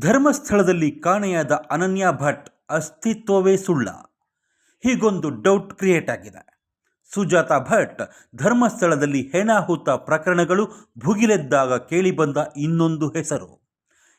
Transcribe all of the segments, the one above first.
ಧರ್ಮಸ್ಥಳದಲ್ಲಿ ಕಾಣೆಯಾದ ಅನನ್ಯ ಭಟ್ ಅಸ್ತಿತ್ವವೇ ಸುಳ್ಳ. ಹೀಗೊಂದು ಡೌಟ್ ಕ್ರಿಯೇಟ್ ಆಗಿದೆ. ಸುಜಾತ ಭಟ್ ಧರ್ಮಸ್ಥಳದಲ್ಲಿ ಹೆಣಾಹುತ ಪ್ರಕರಣಗಳು ಭುಗಿಲೆದ್ದಾಗ ಕೇಳಿಬಂದ ಇನ್ನೊಂದು ಹೆಸರು.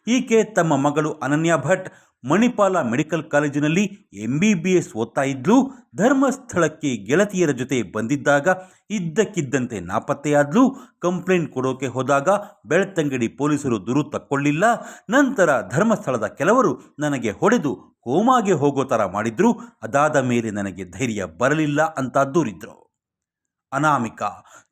ಈಕೆ ತಮ್ಮ ಮಗಳು ಅನನ್ಯ ಭಟ್ ಮಣಿಪಾಲ ಮೆಡಿಕಲ್ ಕಾಲೇಜಿನಲ್ಲಿ ಎಂ ಬಿ ಬಿ ಎಸ್ ಓದ್ತಾ ಇದ್ಲು. ಧರ್ಮಸ್ಥಳಕ್ಕೆ ಗೆಳತಿಯರ ಜೊತೆ ಬಂದಿದ್ದಾಗ ಇದ್ದಕ್ಕಿದ್ದಂತೆ ನಾಪತ್ತೆಯಾದ್ಲು. ಕಂಪ್ಲೇಂಟ್ ಕೊಡೋಕೆ ಹೋದಾಗ ಬೆಳ್ತಂಗಡಿ ಪೊಲೀಸರು ದೂರು ತಕ್ಕೊಳ್ಳಿಲ್ಲ. ನಂತರ ಧರ್ಮಸ್ಥಳದ ಕೆಲವರು ನನಗೆ ಹೊಡೆದು ಕೋಮಾಗೆ ಹೋಗೋ ಥರ ಮಾಡಿದ್ರು. ಅದಾದ ಮೇಲೆ ನನಗೆ ಧೈರ್ಯ ಬರಲಿಲ್ಲ ಅಂತ ದೂರಿದ್ರು. ಅನಾಮಿಕ,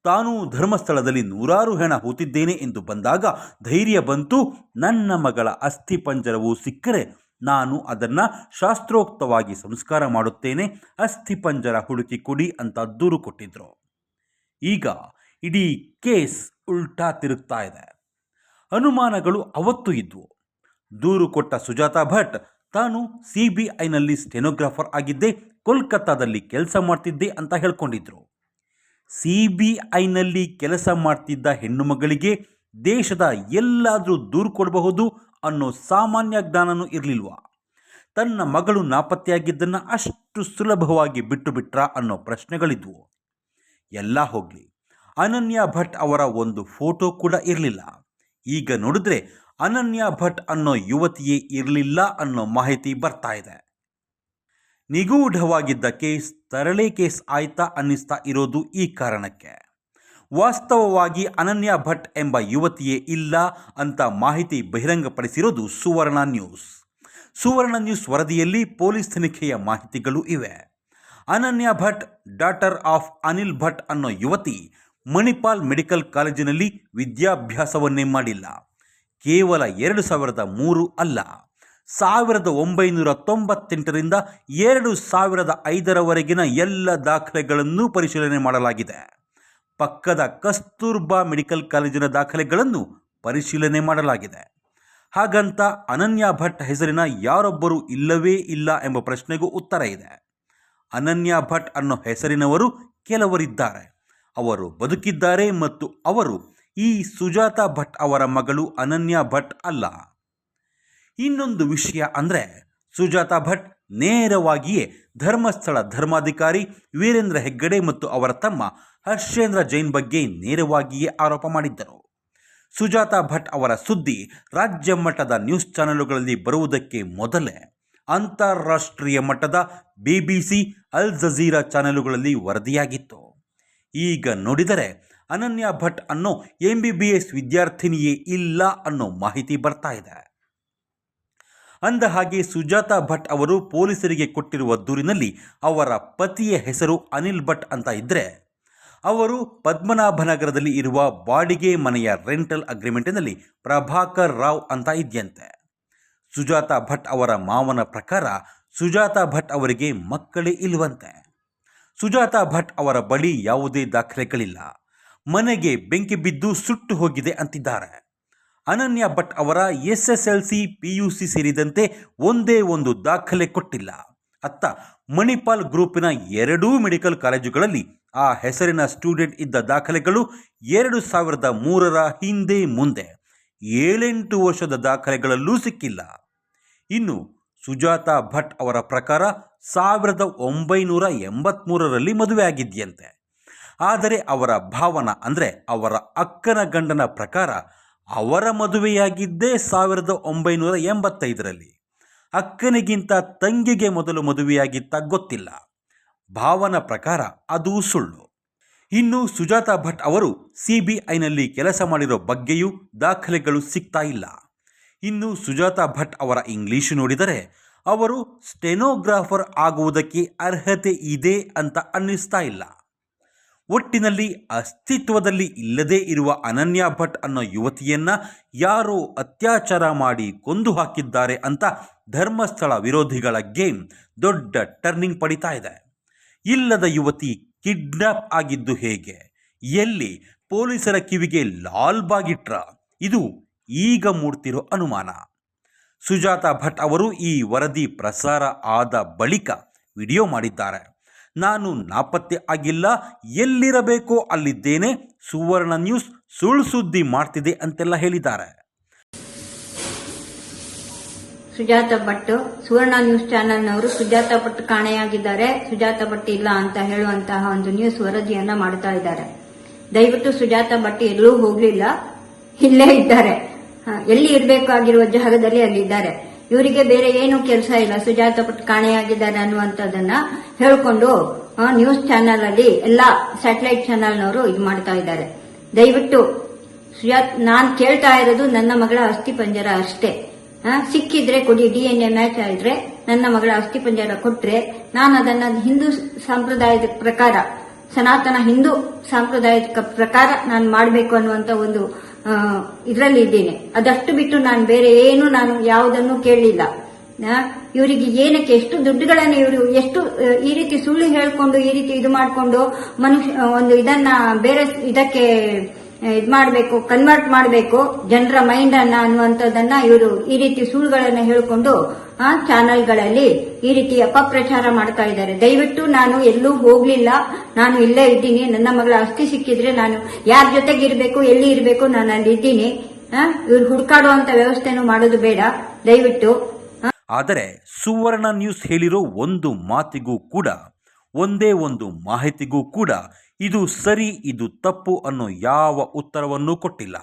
ತಾನು ಧರ್ಮಸ್ಥಳದಲ್ಲಿ ನೂರಾರು ಹೆಣ ಹೂತಿದ್ದೇನೆ ಎಂದು ಬಂದಾಗ ಧೈರ್ಯ ಬಂತು. ನನ್ನ ಮಗಳ ಅಸ್ಥಿಪಂಜರವು ಸಿಕ್ಕರೆ ನಾನು ಅದನ್ನು ಶಾಸ್ತ್ರೋಕ್ತವಾಗಿ ಸಂಸ್ಕಾರ ಮಾಡುತ್ತೇನೆ ಅಸ್ಥಿಪಂಜರ ಹುಡುಕಿ ಕೊಡಿ ಅಂತ ದೂರು ಕೊಟ್ಟಿದ್ರು. ಈಗ ಇಡೀ ಕೇಸ್ ಉಲ್ಟಾ ತಿರುಗ್ತಾ ಇದೆ. ಅನುಮಾನಗಳು ಅವತ್ತು ಇದ್ವು. ದೂರು ಕೊಟ್ಟ ಸುಜಾತಾ ಭಟ್, ತಾನು ಸಿ ಬಿ ಐನಲ್ಲಿ ಸ್ಟೆನೋಗ್ರಾಫರ್ ಆಗಿದ್ದೆ, ಕೋಲ್ಕತ್ತಾದಲ್ಲಿ ಕೆಲಸ ಮಾಡ್ತಿದ್ದೆ ಅಂತ ಹೇಳ್ಕೊಂಡಿದ್ರು. ಸಿ ಬಿ ಐನಲ್ಲಿ ಕೆಲಸ ಮಾಡ್ತಿದ್ದ ಹೆಣ್ಣು ಮಗಳಿಗೆ ದೇಶದ ಎಲ್ಲಾದರೂ ದೂರು ಕೊಡಬಹುದು ಅನ್ನೋ ಸಾಮಾನ್ಯ ಜ್ಞಾನನೂ ಇರಲಿಲ್ವ? ತನ್ನ ಮಗಳು ನಾಪತ್ತೆಯಾಗಿದ್ದನ್ನು ಅಷ್ಟು ಸುಲಭವಾಗಿ ಬಿಟ್ಟು ಬಿಟ್ರಾ ಅನ್ನೋ ಪ್ರಶ್ನೆಗಳಿದ್ವು. ಎಲ್ಲ ಹೋಗಲಿ. ಅನನ್ಯ ಭಟ್ ಅವರ ಒಂದು ಫೋಟೋ ಕೂಡ ಇರಲಿಲ್ಲ. ಈಗ ನೋಡಿದ್ರೆ ಅನನ್ಯ ಭಟ್ ಅನ್ನೋ ಯುವತಿಯೇ ಇರಲಿಲ್ಲ ಅನ್ನೋ ಮಾಹಿತಿ ಬರ್ತಾ ಇದೆ. ನಿಗೂಢವಾಗಿದ್ದ ಕೇಸ್ ತರಳೆ ಕೇಸ್ ಆಯ್ತಾ ಅನ್ನಿಸ್ತಾ ಇರೋದು ಈ ಕಾರಣಕ್ಕೆ. ವಾಸ್ತವವಾಗಿ ಅನನ್ಯ ಭಟ್ ಎಂಬ ಯುವತಿಯೇ ಇಲ್ಲ ಅಂತ ಮಾಹಿತಿ ಬಹಿರಂಗಪಡಿಸಿರೋದು ಸುವರ್ಣ ನ್ಯೂಸ್. ಸುವರ್ಣ ನ್ಯೂಸ್ ವರದಿಯಲ್ಲಿ ಪೊಲೀಸ್ ತನಿಖೆಯ ಮಾಹಿತಿಗಳು ಇವೆ. ಅನನ್ಯ ಭಟ್ ಡಾಟರ್ ಆಫ್ ಅನಿಲ್ ಭಟ್ ಅನ್ನೋ ಯುವತಿ ಮಣಿಪಾಲ್ ಮೆಡಿಕಲ್ ಕಾಲೇಜಿನಲ್ಲಿ ವಿದ್ಯಾಭ್ಯಾಸವನ್ನೇ ಮಾಡಿಲ್ಲ. ಕೇವಲ ಎರಡು ಸಾವಿರದ ಮೂರು ಅಲ್ಲ, ಸಾವಿರದ ಒಂಬೈನೂರ ತೊಂಬತ್ತೆಂಟರಿಂದ ಎರಡು ಸಾವಿರದ ಐದರವರೆಗಿನ ಎಲ್ಲ ದಾಖಲೆಗಳನ್ನು ಪರಿಶೀಲನೆ ಮಾಡಲಾಗಿದೆ. ಪಕ್ಕದ ಕಸ್ತೂರ್ಬಾ ಮೆಡಿಕಲ್ ಕಾಲೇಜಿನ ದಾಖಲೆಗಳನ್ನು ಪರಿಶೀಲನೆ ಮಾಡಲಾಗಿದೆ. ಹಾಗಂತ ಅನನ್ಯ ಭಟ್ ಹೆಸರಿನ ಯಾರೊಬ್ಬರು ಇಲ್ಲವೇ ಇಲ್ಲ ಎಂಬ ಪ್ರಶ್ನೆಗೂ ಉತ್ತರ ಇದೆ. ಅನನ್ಯ ಭಟ್ ಅನ್ನೋ ಹೆಸರಿನವರು ಕೆಲವರಿದ್ದಾರೆ. ಅವರು ಬದುಕಿದ್ದಾರೆ ಮತ್ತು ಅವರು ಈ ಸುಜಾತ ಭಟ್ ಅವರ ಮಗಳು ಅನನ್ಯ ಭಟ್ ಅಲ್ಲ. ಇನ್ನೊಂದು ವಿಷಯ ಅಂದರೆ ಸುಜಾತ ಭಟ್ ನೇರವಾಗಿಯೇ ಧರ್ಮಸ್ಥಳ ಧರ್ಮಾಧಿಕಾರಿ ವೀರೇಂದ್ರ ಹೆಗ್ಗಡೆ ಮತ್ತು ಅವರ ತಮ್ಮ ಹರ್ಷೇಂದ್ರ ಜೈನ್ ಬಗ್ಗೆ ನೇರವಾಗಿಯೇ ಆರೋಪ ಮಾಡಿದ್ದರು. ಸುಜಾತಾ ಭಟ್ ಅವರ ಸುದ್ದಿ ರಾಜ್ಯ ಮಟ್ಟದ ನ್ಯೂಸ್ ಚಾನೆಲ್ಗಳಲ್ಲಿ ಬರುವುದಕ್ಕೆ ಮೊದಲೇ ಅಂತಾರಾಷ್ಟ್ರೀಯ ಮಟ್ಟದ B B C Al Jazeera ಚಾನೆಲ್ಗಳಲ್ಲಿ ವರದಿಯಾಗಿತ್ತು. ಈಗ ನೋಡಿದರೆ ಅನನ್ಯ ಭಟ್ ಅನ್ನೋ ಎಂ ಬಿ ಬಿ ಎಸ್ ವಿದ್ಯಾರ್ಥಿನಿಯೇ ಇಲ್ಲ ಅನ್ನೋ ಮಾಹಿತಿ ಬರ್ತಾ ಇದೆ. ಅಂದ ಹಾಗೆ ಸುಜಾತಾ ಭಟ್ ಅವರು ಪೊಲೀಸರಿಗೆ ಕೊಟ್ಟಿರುವ ದೂರಿನಲ್ಲಿ ಅವರ ಪತಿಯ ಹೆಸರು ಅನಿಲ್ ಭಟ್ ಅಂತ ಇದ್ದರೆ ಅವರು ಪದ್ಮನಾಭನಗರದಲ್ಲಿ ಇರುವ ಬಾಡಿಗೆ ಮನೆಯ ರೆಂಟಲ್ ಅಗ್ರಿಮೆಂಟಿನಲ್ಲಿ ಪ್ರಭಾಕರ್ ರಾವ್ ಅಂತ ಇದೆಯಂತೆ. ಸುಜಾತಾ ಭಟ್ ಅವರ ಮಾವನ ಪ್ರಕಾರ ಸುಜಾತಾ ಭಟ್ ಅವರಿಗೆ ಮಕ್ಕಳೇ ಇಲ್ವಂತೆ. ಸುಜಾತಾ ಭಟ್ ಅವರ ಬಳಿ ಯಾವುದೇ ದಾಖಲೆಗಳಿಲ್ಲ. ಮನೆಗೆ ಬೆಂಕಿ ಬಿದ್ದು ಸುಟ್ಟು ಹೋಗಿದೆ ಅಂತಿದ್ದಾರೆ. ಅನನ್ಯ ಭಟ್ ಅವರ S S L C P U C ಸೇರಿದಂತೆ ಒಂದೇ ಒಂದು ದಾಖಲೆ ಕೊಟ್ಟಿಲ್ಲ. ಅತ್ತ ಮಣಿಪಾಲ್ ಗ್ರೂಪಿನ ಎರಡೂ ಮೆಡಿಕಲ್ ಕಾಲೇಜುಗಳಲ್ಲಿ ಆ ಹೆಸರಿನ ಸ್ಟೂಡೆಂಟ್ ಇದ್ದ ದಾಖಲೆಗಳು ಎರಡು ಸಾವಿರದ ಮೂರರ ಹಿಂದೆ ಮುಂದೆ. ಏಳೆಂಟು ವರ್ಷದ ದಾಖಲೆಗಳಲ್ಲೂ ಸಿಕ್ಕಿಲ್ಲ. ಇನ್ನು ಸುಜಾತ ಭಟ್ ಅವರ ಪ್ರಕಾರ ಸಾವಿರದ ಒಂಬೈನೂರ ಎಂಬತ್ತ್ಮೂರರಲ್ಲಿ ಮದುವೆಯಾಗಿದೆಯಂತೆ ಆದರೆ ಅವರ ಭಾವನ ಅಂದರೆ ಅವರ ಅಕ್ಕನ ಗಂಡನ ಪ್ರಕಾರ ಅವರ ಮದುವೆಯಾಗಿದ್ದೇ ಸಾವಿರದ ಒಂಬೈನೂರ ಎಂಬತ್ತೈದರಲ್ಲಿ ಅಕ್ಕನಿಗಿಂತ ತಂಗಿಗೆ ಮೊದಲು ಮದುವೆಯಾಗಿತ್ತ ಗೊತ್ತಿಲ್ಲ. ಭಾವನ ಪ್ರಕಾರ ಅದು ಸುಳ್ಳು. ಇನ್ನು ಸುಜಾತ ಭಟ್ ಅವರು ಸಿ ಕೆಲಸ ಮಾಡಿರೋ ಬಗ್ಗೆಯೂ ದಾಖಲೆಗಳು ಸಿಗ್ತಾ ಇಲ್ಲ. ಇನ್ನು ಸುಜಾತ ಭಟ್ ಅವರ ಇಂಗ್ಲಿಷ್ ನೋಡಿದರೆ ಅವರು ಸ್ಟೆನೋಗ್ರಾಫರ್ ಆಗುವುದಕ್ಕೆ ಅರ್ಹತೆ ಇದೆ ಅಂತ ಅನ್ನಿಸ್ತಾ ಇಲ್ಲ. ಒಟ್ಟಿನಲ್ಲಿ ಅಸ್ತಿತ್ವದಲ್ಲಿ ಇಲ್ಲದೇ ಇರುವ ಅನನ್ಯ ಭಟ್ ಅನ್ನೋ ಯುವತಿಯನ್ನ ಯಾರೋ ಅತ್ಯಾಚಾರ ಮಾಡಿ ಕೊಂದು ಹಾಕಿದ್ದಾರೆ ಅಂತ ಧರ್ಮಸ್ಥಳ ವಿರೋಧಿಗಳ ಗೇಮ್ ದೊಡ್ಡ ಟರ್ನಿಂಗ್ ಪಡಿತಾ ಇದೆ. ಇಲ್ಲದ ಯುವತಿ ಕಿಡ್ನಾಪ್ ಆಗಿದ್ದು ಹೇಗೆ? ಎಲ್ಲಿ ಪೊಲೀಸರ ಕಿವಿಗೆ ಲಾಲ್ ಬಾಗಿಟ್ರ? ಇದು ಈಗ ಮೂಡ್ತಿರೋ ಅನುಮಾನ. ಸುಜಾತಾ ಭಟ್ ಅವರು ಈ ವರದಿ ಪ್ರಸಾರ ಆದ ಬಳಿಕ ವಿಡಿಯೋ ಮಾಡಿದ್ದಾರೆ. ನಾನು ನಾಪತ್ತೆ ಆಗಿಲ್ಲ, ಎಲ್ಲಿರಬೇಕೋ ಅಲ್ಲಿದ್ದೇನೆ, ಸುವರ್ಣ ನ್ಯೂಸ್ ಸುಳ್ಳು ಸುದ್ದಿ ಮಾಡ್ತಿದೆ ಅಂತೆಲ್ಲ ಹೇಳಿದ್ದಾರೆ. ಸುಜಾತ ಭಟ್, ಸುವರ್ಣ ನ್ಯೂಸ್ ಚಾನೆಲ್ನವರು ಸುಜಾತ ಭಟ್ ಕಾಣೆಯಾಗಿದ್ದಾರೆ, ಸುಜಾತ ಭಟ್ ಇಲ್ಲ ಅಂತ ಹೇಳುವಂತಹ ಒಂದು ನ್ಯೂಸ್ ವರದಿಯನ್ನ ಮಾಡ್ತಾ ಇದ್ದಾರೆ. ದಯವಿಟ್ಟು ಸುಜಾತ ಭಟ್ ಎಲ್ಲೂ ಹೋಗ್ಲಿಲ್ಲ, ಇಲ್ಲೇ ಇದ್ದಾರೆ. ಎಲ್ಲಿ ಇರಬೇಕಾಗಿರುವ ಜಾಗದಲ್ಲಿ ಅಲ್ಲಿದ್ದಾರೆ. ಇವರಿಗೆ ಬೇರೆ ಏನು ಕೆಲಸ ಇಲ್ಲ. ಸುಜಾತ ಭಟ್ ಕಾಣೆಯಾಗಿದ್ದಾರೆ ಅನ್ನುವಂಥದ್ದನ್ನ ಹೇಳ್ಕೊಂಡು ನ್ಯೂಸ್ ಚಾನೆಲ್ ಅಲ್ಲಿ ಎಲ್ಲ ಸ್ಯಾಟಲೈಟ್ ಚಾನೆಲ್ನವರು ಇದು ಮಾಡ್ತಾ ಇದ್ದಾರೆ. ದಯವಿಟ್ಟು, ಸುಜಾತ್, ನಾನ್ ಕೇಳ್ತಾ ಇರೋದು ನನ್ನ ಮಗಳ ಅಸ್ಥಿ ಪಂಜರ ಅಷ್ಟೇ. ಸಿಕ್ಕಿದ್ರೆ ಕೊಡಿ ಡಿ ಎನ್ ಎ ಮ್ಯಾಚ್ ಆದ್ರೆ ನನ್ನ ಮಗಳ ಅಸ್ಥಿ ಪಂಜರ ಕೊಟ್ರೆ ನಾನು ಅದನ್ನ ಹಿಂದೂ ಸಂಪ್ರದಾಯದ ಪ್ರಕಾರ, ಸನಾತನ ಹಿಂದೂ ಸಾಂಪ್ರದಾಯಿಕ ಪ್ರಕಾರ ನಾನು ಮಾಡಬೇಕು ಅನ್ನುವಂತ ಒಂದು ಇದರಲ್ಲಿ ಇದ್ದೇನೆ. ಅದಷ್ಟು ಬಿಟ್ಟು ನಾನು ಬೇರೆ ಏನು ನಾನು ಯಾವುದನ್ನು ಕೇಳಲಿಲ್ಲ. ಇವರಿಗೆ ಏನಕ್ಕೆ ಎಷ್ಟು ದುಡ್ಡುಗಳನ್ನು ಇವರು ಎಷ್ಟು ಈ ರೀತಿ ಸುಳ್ಳು ಹೇಳ್ಕೊಂಡು ಈ ರೀತಿ ಇದು ಮಾಡಿಕೊಂಡು ಮನುಷ್ಯ ಒಂದು ಇದನ್ನ ಬೇರೆ ಇದಕ್ಕೆ ಇದು ಮಾಡಬೇಕು ಕನ್ವರ್ಟ್ ಮಾಡಬೇಕು, ಜನರ ಮೈಂಡ್ ಅನ್ನ ಅನ್ನುವಂಥದ್ದನ್ನ ಇವರು ಈ ರೀತಿ ಸುಳ್ಳುಗಳನ್ನ ಹೇಳಿಕೊಂಡು, ಆ ಚಾನೆಲ್ಗಳಲ್ಲಿ ಈ ರೀತಿ ಅಪಪ್ರಚಾರ ಮಾಡ್ತಾ ಇದ್ದಾರೆ. ದಯವಿಟ್ಟು ನಾನು ಎಲ್ಲೂ ಹೋಗ್ಲಿಲ್ಲ. ನಾನು ಇಲ್ಲೇ ಇದ್ದೀನಿ. ನನ್ನ ಮಗಳ ಅಸ್ಥಿ ಸಿಕ್ಕಿದ್ರೆ ನಾನು ಯಾರ ಜೊತೆಗೆ ಇರಬೇಕು, ಎಲ್ಲಿ ಇರಬೇಕು, ನಾನು ಅಲ್ಲಿ ಇದ್ದೀನಿ. ಇವ್ರು ಹುಡುಕಾಡುವಂತ ವ್ಯವಸ್ಥೆನು ಮಾಡೋದು ಬೇಡ. ದಯವಿಟ್ಟು ಆದರೆ ಸುವರ್ಣ ನ್ಯೂಸ್ ಹೇಳಿರೋ ಒಂದು ಮಾತಿಗೂ ಕೂಡ, ಒಂದೇ ಒಂದು ಮಾಹಿತಿಗೂ ಕೂಡ ಇದು ಸರಿ ಇದು ತಪ್ಪು ಅನ್ನೋ ಯಾವ ಉತ್ತರವನ್ನೂ ಕೊಟ್ಟಿಲ್ಲ.